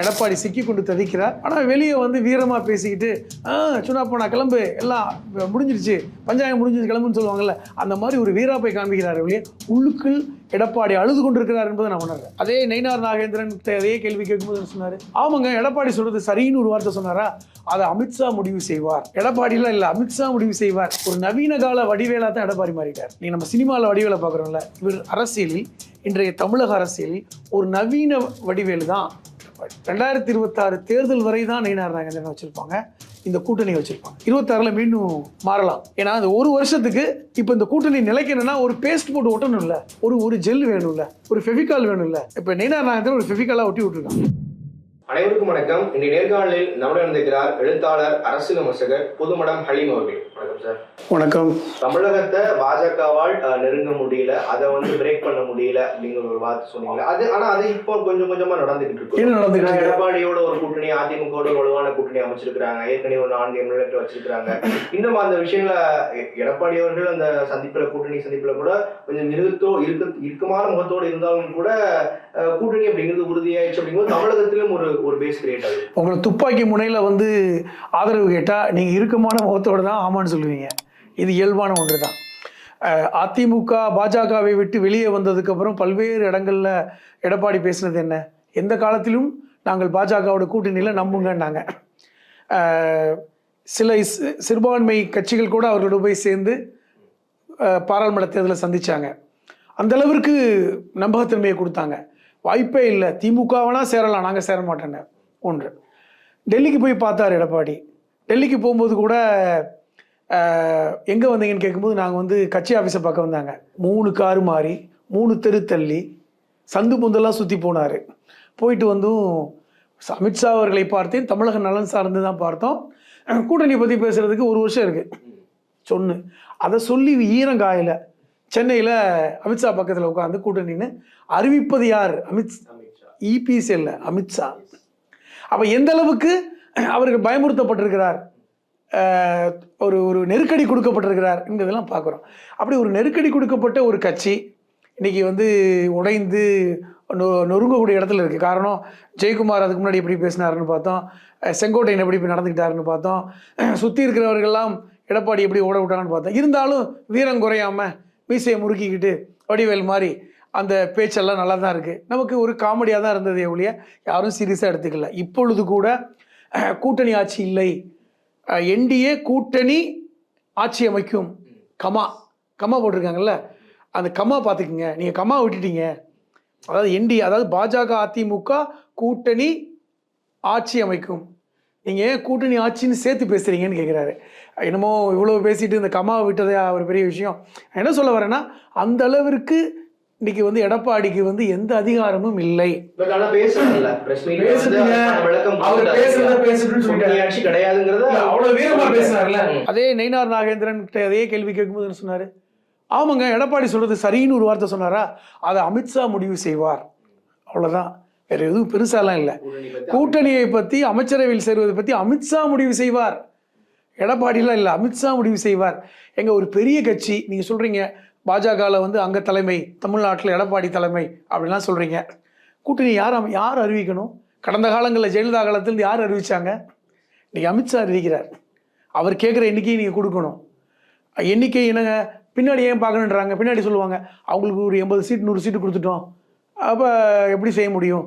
எடப்பாடி சிக்கி கொண்டு தவிக்கிறார். ஆனால் வெளியே வந்து வீரமாக பேசிக்கிட்டு ஆ சுனா போனா கிளம்பு எல்லாம் முடிஞ்சிருச்சு பஞ்சாயம் முடிஞ்சிருச்சு கிளம்புன்னு சொல்லுவாங்கல்ல அந்த மாதிரி ஒரு வீராப்பை காண்பிக்கிறார் வெளியே உள்ளுக்குள் எடப்பாடி அழுது கொண்டிருக்கிறார் என்பதை நான் உணர்றேன். அதே நெய்னார் நாகேந்திரன் அதே கேள்வி கேட்கும்போது சொன்னார்? ஆமாங்க எடப்பாடி சொல்கிறது சரின்னு ஒரு வார்த்தை சொன்னாரா? அதை அமித்ஷா முடிவு செய்வார். எடப்பாடிலாம் இல்லை அமித்ஷா முடிவு செய்வார். ஒரு நவீன கால வடிவேலாக தான் எடப்பாடி மாறிட்டார். நீ நம்ம சினிமாவில் வடிவேலை பார்க்குறோம்ல இவர் அரசியலில் இன்றைய தமிழக அரசியலில் ஒரு நவீன வடிவேலு தான் ரெண்டாயிரத்தி இருபத்தாறு தேர்தல் வரை தான் நயினார் நாகேந்திரன் வச்சிருப்பாங்க. இந்த கூட்டணி வச்சிருப்பாங்க. இருபத்தாறுல மீண்டும் மாறலாம். ஏன்னா அந்த ஒரு வருஷத்துக்கு இப்போ இந்த கூட்டணி நிலைக்கணும்னா ஒரு பேஸ்ட் போட்டு ஒட்டணும்ல. ஒரு ஒரு ஜெல் வேணும்ல. ஒரு ஃபெவிகால் வேணும்ல. இப்போ நயினார் நாகேந்திரன் ஒரு ஃபெவிகாலாக ஒட்டி விட்டுருக்காங்க அனைவருக்கும் வணக்கம். இன்றைய நேர்காணலில் நம்முடன் இருந்திருக்கிறார் எழுத்தாளர் அரசியல் விமர்சகர் புதுமடம் ஹலீம் அவர்கள். வணக்கம் சார் வணக்கம். தமிழகத்தை பாஜகவால் நெருங்க முடியல அதை வந்து பிரேக் பண்ண முடியல அப்படிங்கிற ஒரு வார்த்தை சொன்னீங்க அது ஆனா அது இப்போ கொஞ்சம் கொஞ்சமா நடந்துகிட்டு இருக்கு? எடப்பாடியோட ஒரு கூட்டணி அதிமுகவோட வலுவான கூட்டணி அமைச்சிருக்காங்க ஏற்கனவே ஒரு நான்கு எம்எல்ஏக்கள் வச்சிருக்காங்க இன்னும் அந்த விஷயங்கள எடப்பாடி அவர்கள் அந்த சந்திப்புல கூட்டணி சந்திப்புல கூட கொஞ்சம் மிருகத்தோ இருக்க இறுக்கமான முகத்தோடு இருந்தாலும் கூட கூட்டணி அப்படிங்கிறது உறுதியாயிடுச்சு அப்படிங்கும்போது தமிழகத்திலும் ஒரு ஒரு பேஸ் கிரியேட் ஆகுது. உங்களை துப்பாக்கி முனையில் வந்து ஆதரவு கேட்டால் நீங்கள் இறுக்கமான முகத்தோடு தான் ஆமான்னு சொல்லுவீங்க. இது இயல்பான ஒன்று தான் அதிமுக பாஜகவை விட்டு வெளியே வந்ததுக்கப்புறம் பல்வேறு இடங்களில் எடப்பாடி பேசினது என்ன? எந்த காலத்திலும் நாங்கள் பாஜகவோட கூட்டணியில் நம்புங்கன்னாங்க. சில சிறுபான்மை கட்சிகள் கூட அவர்களோட போய் சேர்ந்து பாராளுமன்ற தேர்தலை சந்தித்தாங்க அந்த அளவிற்கு நம்பகத்தன்மையை கொடுத்தாங்க. வாய்ப்பே இல்லை. திமுக வேணா சேரலாம். நாங்கள் சேர மாட்டேன்னு ஒன்று. டெல்லிக்கு போய் பார்த்தார் எடப்பாடி. டெல்லிக்கு போகும்போது கூட எங்கே வந்தீங்கன்னு கேட்கும்போது நாங்கள் வந்து கட்சி ஆஃபீஸை பார்க்க வந்தாங்க. மூணு காரு மாறி மூணு தெரு தள்ளி சந்து பொந்தெல்லாம் சுற்றி போனார். போயிட்டு வந்தும் அமித்ஷா அவர்களை பார்த்தேன். தமிழக நலன் சார்ந்து தான் பார்த்தோம். கூட்டணி பற்றி பேசுகிறதுக்கு ஒரு வருஷம் இருக்குது சொன்னு. அதை சொல்லி ஈரங்காயில் சென்னையில் அமித்ஷா பக்கத்தில் உட்காந்து கூட்டணின்னு அறிவிப்பது யார்? அமித் அமித்ஷா இபிஎஸ் இல்லை அமித்ஷா அப்போ எந்த அளவுக்கு அவருக்கு பயமுறுத்தப்பட்டிருக்கிறார்? ஒரு ஒரு நெருக்கடி கொடுக்கப்பட்டிருக்கிறார் என்பதெல்லாம் பார்க்குறோம். அப்படி ஒரு நெருக்கடி கொடுக்கப்பட்ட ஒரு கட்சி இன்னைக்கு வந்து உடைந்து நொ நொறுங்கக்கூடிய இடத்துல இருக்குது காரணம் ஜெயக்குமார் அதுக்கு முன்னாடி எப்படி பேசினாருன்னு பார்த்தோம். செங்கோட்டையன் எப்படி நடந்துக்கிட்டாருன்னு பார்த்தோம். சுற்றி இருக்கிறவர்கள்லாம் எடப்பாடி எப்படி ஓட விட்டாங்கன்னு பார்த்தோம். இருந்தாலும் வீரம் குறையாம மீசையை முறுக்கிக்கிட்டு வடிவேல் மாதிரி அந்த பேச்செல்லாம் நல்லா தான் இருக்குது நமக்கு ஒரு காமெடியாக தான் இருந்தது ஒழிய யாரும் சீரியஸாக எடுத்துக்கல. இப்பொழுது கூட கூட்டணி ஆட்சி இல்லை. என்டிஏ கூட்டணி ஆட்சி அமைக்கும். கமா கமா போட்டிருக்காங்கல்ல? அந்த கமா பார்த்துக்குங்க. நீங்கள் கமா விட்டுட்டீங்க. அதாவது என்டி அதாவது பாஜக அதிமுக கூட்டணி ஆட்சி அமைக்கும். நீங்கள் ஏன் கூட்டணி ஆட்சின்னு சேர்த்து பேசுகிறீங்கன்னு கேட்குறாரு என்னமோ இவ்வளோ பேசிட்டு இந்த கமாவை விட்டதே ஒரு பெரிய விஷயம். என்ன சொல்ல வரேன்னா அந்த அளவிற்கு இன்னைக்கு வந்து எடப்பாடிக்கு வந்து எந்த அதிகாரமும் இல்லை. அதே நயினார் நாகேந்திரன் கிட்ட அதே கேள்வி கேட்கும்போது சொன்னாரு. ஆமாங்க எடப்பாடி சொல்றது சரின்னு ஒரு வார்த்தை சொன்னாரா? அதை அமித்ஷா முடிவு செய்வார். அவ்வளவுதான். வேற எதுவும் பெருசாலாம் இல்லை. கூட்டணியை பத்தி அமைச்சரவையில் சேருவதை பத்தி அமித்ஷா முடிவு செய்வார். எடப்பாடிலாம் இல்லை அமித்ஷா முடிவு செய்வார். எங்கள் ஒரு பெரிய கட்சி நீங்கள் சொல்கிறீங்க பாஜகவில் வந்து அங்கே தலைமை தமிழ்நாட்டில் எடப்பாடி தலைமை அப்படிலாம் சொல்கிறீங்க கூட்டணி யார் யார் அறிவிக்கணும்? கடந்த காலங்களில் ஜெயலலிதா காலத்தில் யார் அறிவித்தாங்க இன்றைக்கி அமித்ஷா அறிவிக்கிறார். அவர் கேட்குற எண்ணிக்கையை நீங்கள் கொடுக்கணும். எண்ணிக்கை என்னங்க? பின்னாடி ஏன் பார்க்கணுன்றாங்க பின்னாடி சொல்லுவாங்க அவங்களுக்கு ஒரு எண்பது சீட் நூறு சீட்டு கொடுத்துட்டோம். அப்போ எப்படி செய்ய முடியும்?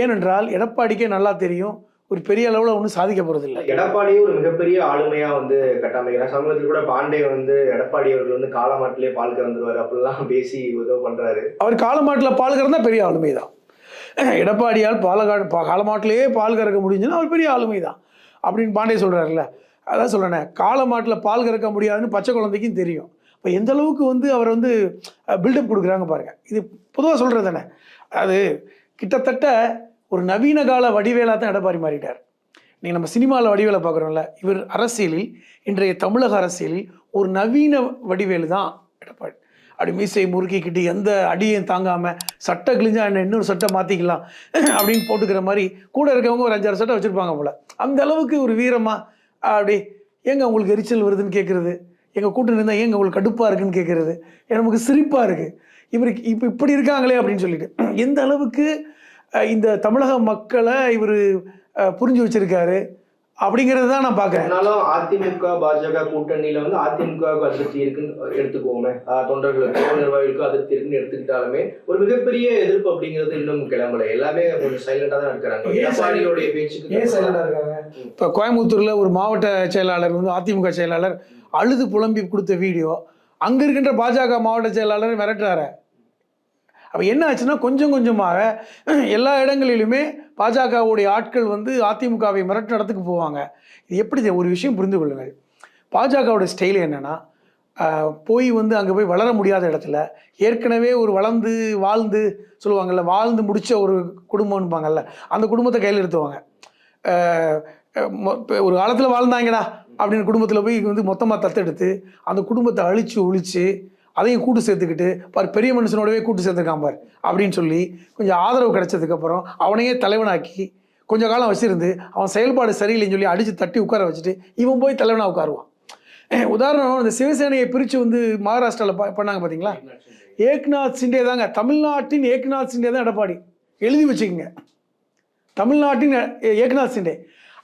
ஏனென்றால் எடப்பாடிக்கே நல்லா தெரியும் ஒரு பெரிய அளவில் ஒன்றும் சாதிக்க போகிறதில்ல எடப்பாடியே ஒரு மிகப்பெரிய ஆளுமையா வந்து கட்டமைக்கிறார். சமீபத்தில் கூட பாண்டே வந்து எடப்பாடி அவர்கள் வந்து காலமாட்டிலே பால் கறந்துருவாரு அப்படிலாம் பேசி உதவி பண்றாரு. அவர் காலமாட்டில் பால் கறந்தா பெரிய ஆளுமை தான் எடப்பாடியால் பாலகாடு பா காலமாட்டிலேயே பால் கறக்க முடிஞ்சுன்னா அவர் பெரிய ஆளுமை தான் அப்படின்னு பாண்டே சொல்கிறாருல்ல அதான் சொல்கிறேன் காலமாட்டில் பால் கறக்க முடியாதுன்னு பச்சை குழந்தைக்கும் தெரியும். இப்போ எந்த அளவுக்கு வந்து அவர் வந்து பில்டப் கொடுக்குறாங்க பாருங்கள் இது பொதுவாக சொல்கிறது தானே அது கிட்டத்தட்ட ஒரு நவீன கால வடிவேலாக தான் எடப்பாடி மாறிட்டார். நீங்கள் நம்ம சினிமாவில் வடிவேலை பார்க்குறோம்ல இவர் அரசியலில் இன்றைய தமிழக அரசியலில் ஒரு நவீன வடிவேலு தான் எடப்பாடி. அப்படி மீசை முறுக்கிக்கிட்டு எந்த அடியையும் தாங்காமல் சட்டை கிழிஞ்சா என்ன இன்னொரு சட்டை மாற்றிக்கலாம் அப்படின்னு போட்டுக்கிற மாதிரி கூட இருக்கவங்க ஒரு அஞ்சாறு சட்டை வச்சுருப்பாங்க போல். அந்த அளவுக்கு ஒரு வீரமாக அப்படி ஏங்க உங்களுக்கு எரிச்சல் வருதுன்னு கேட்குறது எங்கள் கூட்டம் இருந்தால் ஏங்க உங்களுக்கு கடுப்பாக இருக்குன்னு கேட்குறது நமக்கு சிரிப்பாக இருக்குது இவருக்கு இப்போ இப்படி இருக்காங்களே அப்படின்னு சொல்லிட்டு. எந்த அளவுக்கு இந்த தமிழக மக்களை இவர் புரிஞ்சு வச்சிருக்காரு. அப்படிங்கிறது தான் நான் பார்க்குறேன் அதிமுக பாஜக கூட்டணியில வந்து அதிமுகவுக்கு அதிருப்தி இருக்குன்னு எடுத்துக்கோமே தொண்டர்களுக்கோ நிர்வாகிகளுக்கோ அதிருப்தி இருக்குன்னு எடுத்துக்கிட்டாலுமே ஒரு மிகப்பெரிய எதிர்ப்பு அப்படிங்கிறது இன்னும் கிளம்பல. எல்லாமே கொஞ்சம் சைலண்டா தான் இருக்கிறாங்க. ஏன் எடப்பாடியோடைய பேச்சுக்கு இருக்காங்க? இப்போ கோயம்புத்தூரில் ஒரு மாவட்ட செயலாளர் வந்து அதிமுக செயலாளர் அழுது புலம்பி கொடுத்த வீடியோ அங்கே இருக்கின்ற பாஜக மாவட்ட செயலாளர் மிரட்டுறாரு. அப்போ என்ன ஆச்சுன்னா கொஞ்சம் கொஞ்சமாக எல்லா இடங்களிலுமே பாஜகவுடைய ஆட்கள் வந்து அதிமுகவை மிரட்டு இடத்துக்கு போவாங்க. இது எப்படி ஒரு விஷயம் புரிந்து கொள்ளுங்கள். பாஜகவுடைய ஸ்டைல் என்னன்னா போய் வந்து அங்கே போய் வளர முடியாத இடத்துல ஏற்கனவே ஒரு வளர்ந்து வாழ்ந்து சொல்லுவாங்கள்ல வாழ்ந்து முடித்த ஒரு குடும்பம்பாங்கல்ல அந்த குடும்பத்தை கையில் எடுத்துவாங்க. மொ- ஒரு காலத்தில் வாழ்ந்தாங்கடா அப்படின்னு குடும்பத்தில் போய் வந்து மொத்தமாக தத்தெடுத்து அந்த குடும்பத்தை அழித்து ஒழித்து அதையும் கூட்டு சேர்த்துக்கிட்டு பார் பெரிய மனுஷனோடவே கூட்டு சேர்த்துருக்கான் பார் அப்படின்னு சொல்லி கொஞ்சம் ஆதரவு கிடைச்சதுக்கப்புறம் அவனையே தலைவனாக்கி கொஞ்ச காலம் வச்சிருந்து அவன் செயல்பாடு சரியில்லைன்னு சொல்லி அடித்து தட்டி உட்கார வச்சுட்டு இவன் போய் தலைவனாக உட்காருவான். உதாரணம் இந்த சிவசேனையை பிரித்து வந்து மகாராஷ்டிராவில் ப பண்ணாங்க பார்த்தீங்களா ஏக்நாத் சிண்டே தாங்க தமிழ்நாட்டின் ஏக்நாத் சிண்டே தான் எடப்பாடி. எழுதி வச்சுக்கோங்க. தமிழ்நாட்டின் ஏக்நாத் சிண்டே.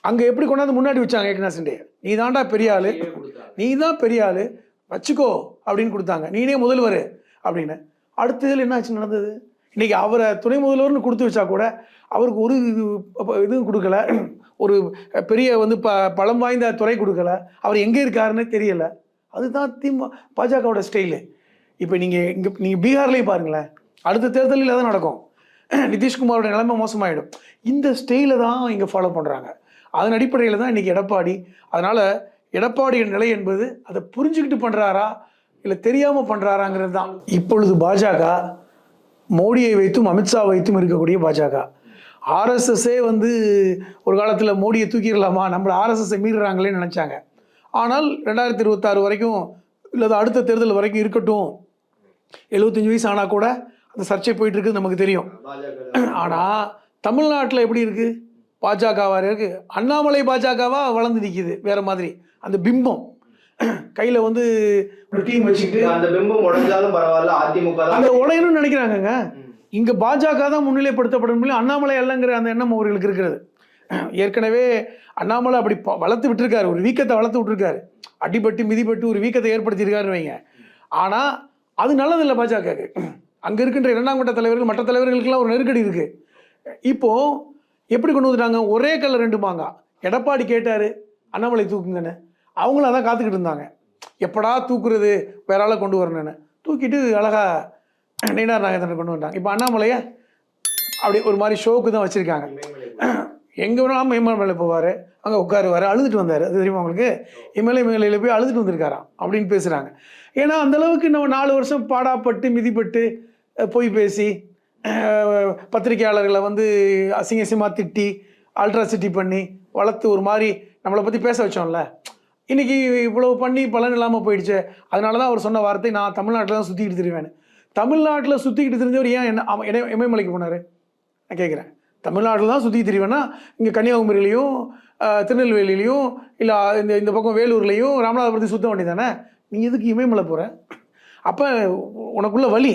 அங்கே எப்படி கொண்டாந்து முன்னாடி வச்சாங்க ஏக்நாத் சிண்டே? நீ தாண்டா பெரிய ஆளு. நீ தான் பெரிய ஆளு. வச்சுக்கோ அப்படின்னு கொடுத்தாங்க. நீனே முதல்வர் அப்படின்னு. அடுத்ததில் என்னாச்சு நடந்தது? இன்றைக்கி அவரை துணை முதல்வர்னு கொடுத்து வச்சா கூட அவருக்கு ஒரு இது இதுவும் கொடுக்கல. ஒரு பெரிய வந்து ப பழம் வாய்ந்த துறை கொடுக்கல. அவர் எங்கே இருக்காருன்னு தெரியல. அதுதான் திமுக பாஜகவோட ஸ்டைலு இப்போ நீங்கள் இங்கே நீங்கள் பீகார்லேயும் பாருங்களேன். அடுத்த தேர்தலில் தான் நடக்கும். நிதிஷ்குமாரோட நிலைமை மோசமாயிடும். இந்த ஸ்டைலை தான் இங்கே ஃபாலோ பண்ணுறாங்க அதன் அடிப்படையில் தான் இன்றைக்கி எடப்பாடி. அதனால் எடப்பாடியின் நிலை என்பது அதை புரிஞ்சுக்கிட்டு பண்ணுறாரா இல்லை தெரியாமல் பண்ணுறாராங்கிறது தான். இப்பொழுது பாஜக மோடியை வைத்தும் அமித்ஷா வைத்தும் இருக்கக்கூடிய பாஜக. ஆர்எஸ்எஸ்ஸே வந்து ஒரு காலத்தில் மோடியை தூக்கிடலாமா? நம்மளை ஆர்எஸ்எஸ்ஸை மீறுறாங்களேன்னு நினச்சாங்க. ஆனால் ரெண்டாயிரத்தி இருபத்தாறு வரைக்கும் இல்லை அடுத்த தேர்தல் வரைக்கும் இருக்கட்டும். எழுபத்தஞ்சு வயசு ஆனால் கூட அந்த சர்ச்சை போயிட்டு இருக்குது நமக்கு தெரியும். ஆனால் தமிழ்நாட்டில் எப்படி இருக்குது பாஜகவாக இருக்குது அண்ணாமலை பாஜகவாக வளர்ந்து நிற்கிது வேறு மாதிரி. அந்த பிம்பம். கையில் வந்து ஒரு டீம் வச்சுக்கிட்டு அந்த பிம்பம் உடைஞ்சாலும் பரவாயில்ல அதிமுக அந்த உடையணும்னு நினைக்கிறாங்கங்க. இங்கே பாஜக தான் முன்னிலைப்படுத்தப்படும் அண்ணாமலை அல்லங்கிற அந்த எண்ணம் அவர்களுக்கு இருக்கிறது. ஏற்கனவே அண்ணாமலை அப்படி வளர்த்து விட்டுருக்காரு ஒரு வீக்கத்தை வளர்த்து விட்டுருக்காரு. அடிபட்டு மிதிப்பட்டு ஒரு வீக்கத்தை ஏற்படுத்தியிருக்காருன்னு வைங்க. ஆனால் அது நல்லதில்லை பாஜகவுக்கு. அங்கே இருக்கின்ற இரண்டாம் கட்ட தலைவர்கள் மற்ற தலைவர்களுக்கெல்லாம் ஒரு நெருக்கடி இருக்கு. இப்போ எப்படி கொண்டு வந்துட்டாங்க? ஒரே கல்ல ரெண்டு மாங்கா. எடப்பாடி கேட்டாரு அண்ணாமலை தூக்குங்கன்னு. அவங்களும் அதான் காத்துக்கிட்டு இருந்தாங்க. எப்படா தூக்குறது? வேற ஆளை கொண்டு வரணும்னு. தூக்கிட்டு அழகா நெய்னார் நாகேந்திரனை கொண்டு வந்தாங்க. இப்போ அண்ணாமலையை அப்படி ஒரு மாதிரி ஷோக்கு தான் வச்சுருக்காங்க. எங்கே வேணாலும் இமயமலை போவார். அங்கே உட்காருவார். அழுதுட்டு வந்தார். அது தெரியுமா உங்களுக்கு? இமலை மேலையில் போய் அழுதுட்டு வந்திருக்காராம் அப்படின்னு பேசுகிறாங்க ஏன்னா அந்தளவுக்கு நம்ம நாலு வருஷம் பாடாப்பட்டு மிதிப்பட்டு போய் பொய் பேசி பத்திரிகையாளர்களை பத்திரிக்கையாளர்களை வந்து அசிங்க அசிங்கமாக திட்டி அல்ட்ராசிட்டி பண்ணி வளர்த்து ஒரு மாதிரி நம்மளை பற்றி பேச வச்சோம்ல. இன்றைக்கி இவ்வளவு பண்ணி பலன் இல்லாமல் போயிடுச்சு. அதனால தான் அவர் சொன்ன வார்த்தை நான் தமிழ்நாட்டில் தான் சுற்றிக்கிட்டு திரிவேன் தமிழ்நாட்டில் சுற்றிக்கிட்டு தெரிஞ்சவர் ஏன் என்ன அவன் இமயமலைக்கு போனார்? நான் கேட்குறேன் தமிழ்நாட்டில் தான் சுற்றி திரிவேன்னா இங்கே கன்னியாகுமரியிலையும் திருநெல்வேலியிலையும் இல்லை இந்த இந்த பக்கம் வேலூர்லேயும் ராமநாதபுரத்தையும் சுத்த வேண்டியதானே நீ எதுக்கு இமயமலை போகிற அப்போ உனக்குள்ள வழி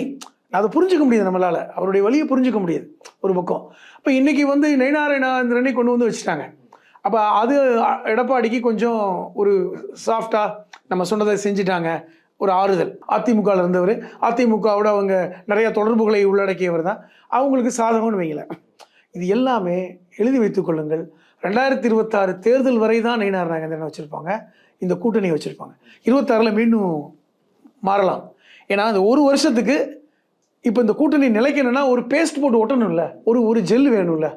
அதை புரிஞ்சுக்க முடியுது நம்மளால். அவருடைய வழியை புரிஞ்சுக்க முடியாது. ஒரு பக்கம். அப்போ இன்றைக்கி வந்து நயனாரேந்திரனை கொண்டு வந்து வச்சுட்டாங்க. அப்போ அது எடப்பாடிக்கு கொஞ்சம் ஒரு சாஃப்டாக நம்ம சொன்னதை செஞ்சிட்டாங்க. ஒரு ஆறுதல். அதிமுகவில் இருந்தவர். அதிமுகவோட அவங்க நிறைய தொடர்புகளை உள்ளடக்கியவர் தான். அவங்களுக்கு சாதகம்னு வைங்களேன் இது எல்லாமே எழுதி வைத்துக் கொள்ளுங்கள். ரெண்டாயிரத்தி இருபத்தாறு தேர்தல் வரை தான் நயினார் நாகேந்திரன் வச்சுருப்பாங்க. இந்த கூட்டணி வச்சுருப்பாங்க. இருபத்தாறில் மீண்டும் மாறலாம். ஏன்னா அந்த ஒரு வருஷத்துக்கு இப்போ இந்த கூட்டணி நிலைக்கணும்னா ஒரு பேஸ்ட் போட்டு ஒட்டணும்ல. ஒரு ஒரு ஜெல் வேணும்ல.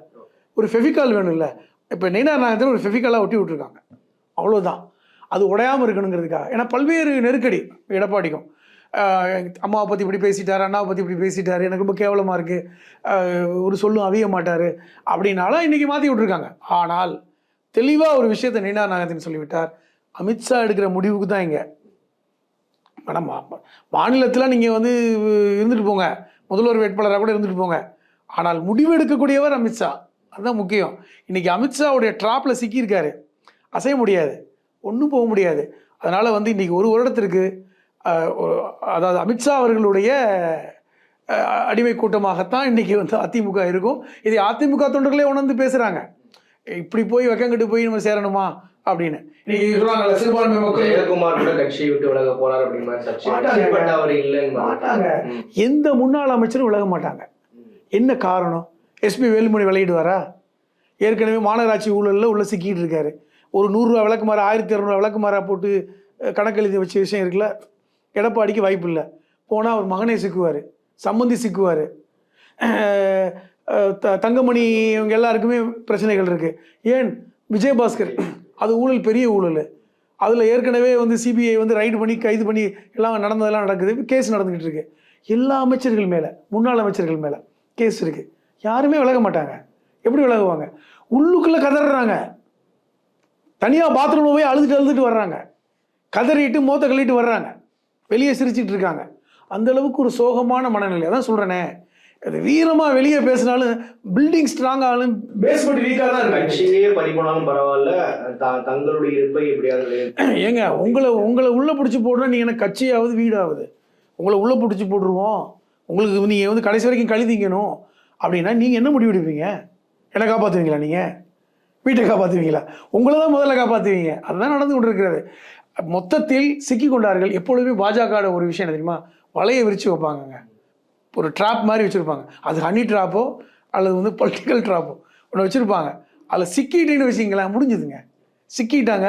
ஒரு ஃபெவிகால் வேணும்ல. இப்போ நெய்னார் நாயகத்தில் ஒரு ஃபெவிகாலாக ஒட்டி விட்ருக்காங்க அவ்வளோதான் அது உடையாமல் இருக்கணுங்கிறதுக்காக. ஏன்னா பல்வேறு நெருக்கடி எடப்பாடிக்கும். அம்மாவை பற்றி இப்படி பேசிட்டார் அண்ணாவை பற்றி இப்படி பேசிட்டார் எனக்கு ரொம்ப கேவலமாக இருக்குது ஒரு சொல்லும் அவிய மாட்டார் அப்படின்னாலும் இன்றைக்கி மாற்றி விட்ருக்காங்க ஆனால் தெளிவாக ஒரு விஷயத்தை நெய்னார் நாகத்தின் சொல்லிவிட்டார். அமித்ஷா எடுக்கிற முடிவுக்கு தான் இங்கே. மேடம் மாநிலத்தில் நீங்கள் வந்து இருந்துட்டு போங்க. முதல்வர் வேட்பாளராக கூட இருந்துட்டு போங்க. ஆனால் முடிவு எடுக்கக்கூடியவர் அமித்ஷா அதுதான் முக்கியம். இன்னைக்கு அமித்ஷாவுடைய ட்ராப்பில் சிக்கியிருக்காரு. அசைய முடியாது. ஒன்றும் போக முடியாது. அதனால் வந்து இன்னைக்கு ஒரு வருடத்திற்கு அதாவது அமித்ஷா அவர்களுடைய அடிமை கூட்டமாகத்தான் இன்னைக்கு வந்து அதிமுக இருக்கும். இதை அதிமுக தொண்டர்களே உணர்ந்து பேசுறாங்க. இப்படி போய் வெக்கங்கட்டு போய் நம்ம சேரணுமா? அப்படின்னு. எந்த முன்னாள் அமைச்சரும் விலக மாட்டாங்க. என்ன காரணம்? எஸ்பி வேலுமணி விளையிடுவாரா? ஏற்கனவே மாநகராட்சி ஊழலில் உள்ளே சிக்கிட்டு இருக்காரு. ஒரு நூறுரூவா விளக்குமாறு ஆயிரத்தி இரநூறுவா விளக்குமாறா போட்டு கணக்கெழுதி கணக்கு எழுதி வச்ச விஷயம் இருக்குல்ல? எடப்பாடிக்கு வாய்ப்பு இல்லை. போனால் அவர் மகனே சிக்குவார் சம்மந்தி சிக்குவார். த தங்கமணி இவங்க எல்லாருக்குமே பிரச்சனைகள் இருக்குது ஏன்? விஜயபாஸ்கர் அது ஊழல் பெரிய ஊழல். அதில் ஏற்கனவே வந்து சிபிஐ வந்து ரைடு பண்ணி கைது பண்ணி எல்லாம் நடந்ததெல்லாம் நடக்குது. கேஸ் நடந்துக்கிட்டு இருக்கு. எல்லா அமைச்சர்கள் மேலே முன்னாள் அமைச்சர்கள் மேலே கேஸ் இருக்குது யாருமே விலக மாட்டாங்க. எப்படி விலகுவாங்க? உள்ளுக்குள்ளே கதறாங்க. தனியாக பாத்ரூமில் போய் அழுதுட்டு அழுதுட்டு வர்றாங்க. கதறிட்டு மோத்த கழிட்டு வர்றாங்க. வெளியே சிரிச்சிட்டு இருக்காங்க. அந்த அளவுக்கு ஒரு சோகமான மனநிலை. அதான் சொல்கிறேனே அது வீரமாக வெளியே பேசினாலும் பில்டிங் ஸ்ட்ராங் ஆனாலும் பேஸ்மெண்ட் வீக்காக தான் இருக்கு கட்சியே பறிபோனாலும் பரவாயில்ல. தங்களுடைய இருப்பை எப்படியாவது ஏங்க உங்களை உங்களை உள்ளே பிடிச்சி போடுறா நீங்கள் எனக்கு கட்சியாவது வீடாகுது உங்களை உள்ளே பிடிச்சி போட்டுருவோம். உங்களுக்கு நீங்கள் வந்து கடைசி வரைக்கும் கழுதிங்கணும் அப்படின்னா நீங்கள் என்ன முடிவு எடுப்பீங்க? என்னை காப்பாற்றுவீங்களா நீங்கள் வீட்டை காப்பாற்றுவீங்களா உங்களை தான் முதல்ல காப்பாற்றுவீங்க அதுதான் நடந்து கொண்டிருக்கிறது. மொத்தத்தில் சிக்கி கொண்டார்கள். எப்பொழுதுமே பாஜக ஒரு விஷயம் என்ன தெரியுமா? வலையை விரித்து வைப்பாங்கங்க. ஒரு ட்ராப் மாதிரி வச்சுருப்பாங்க. அது ஹனி ட்ராப்போ அல்லது வந்து பொலிட்டிக்கல் ட்ராப்போ ஒன்று வச்சுருப்பாங்க. அதில் சிக்கிட்டேன்னு வச்சிங்களேன் முடிஞ்சுதுங்க. சிக்கிட்டாங்க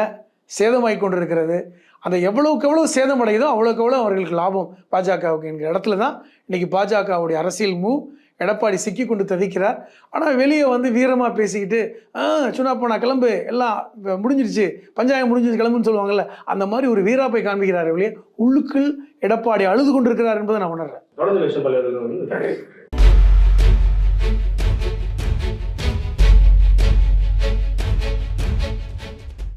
சேதமாகி கொண்டிருக்கிறது. அந்த எவ்வளவுக்கு எவ்வளோ சேதம் அடையுதோ அவ்வளோக்கு எவ்வளோ அவர்களுக்கு லாபம் பாஜகவுக்கு என்கிற இடத்துல தான் இன்றைக்கி பாஜகவுடைய அரசியல் மூவ் எடப்பாடி சிக்கி கொண்டு தவிக்கிறார். ஆனால் வெளியே வந்து வீரமாக பேசிக்கிட்டு ஆ சுனா போனா கிளம்பு எல்லாம் முடிஞ்சிருச்சு பஞ்சாயம் முடிஞ்சிருச்சு கிளம்புன்னு சொல்லுவாங்கல்ல அந்த மாதிரி ஒரு வீராப்பை காண்பிக்கிறார் வெளியே. உள்ளுக்குள் எடப்பாடி அழுது கொண்டிருக்கிறார் என்பதை நான் உணர்றேன்.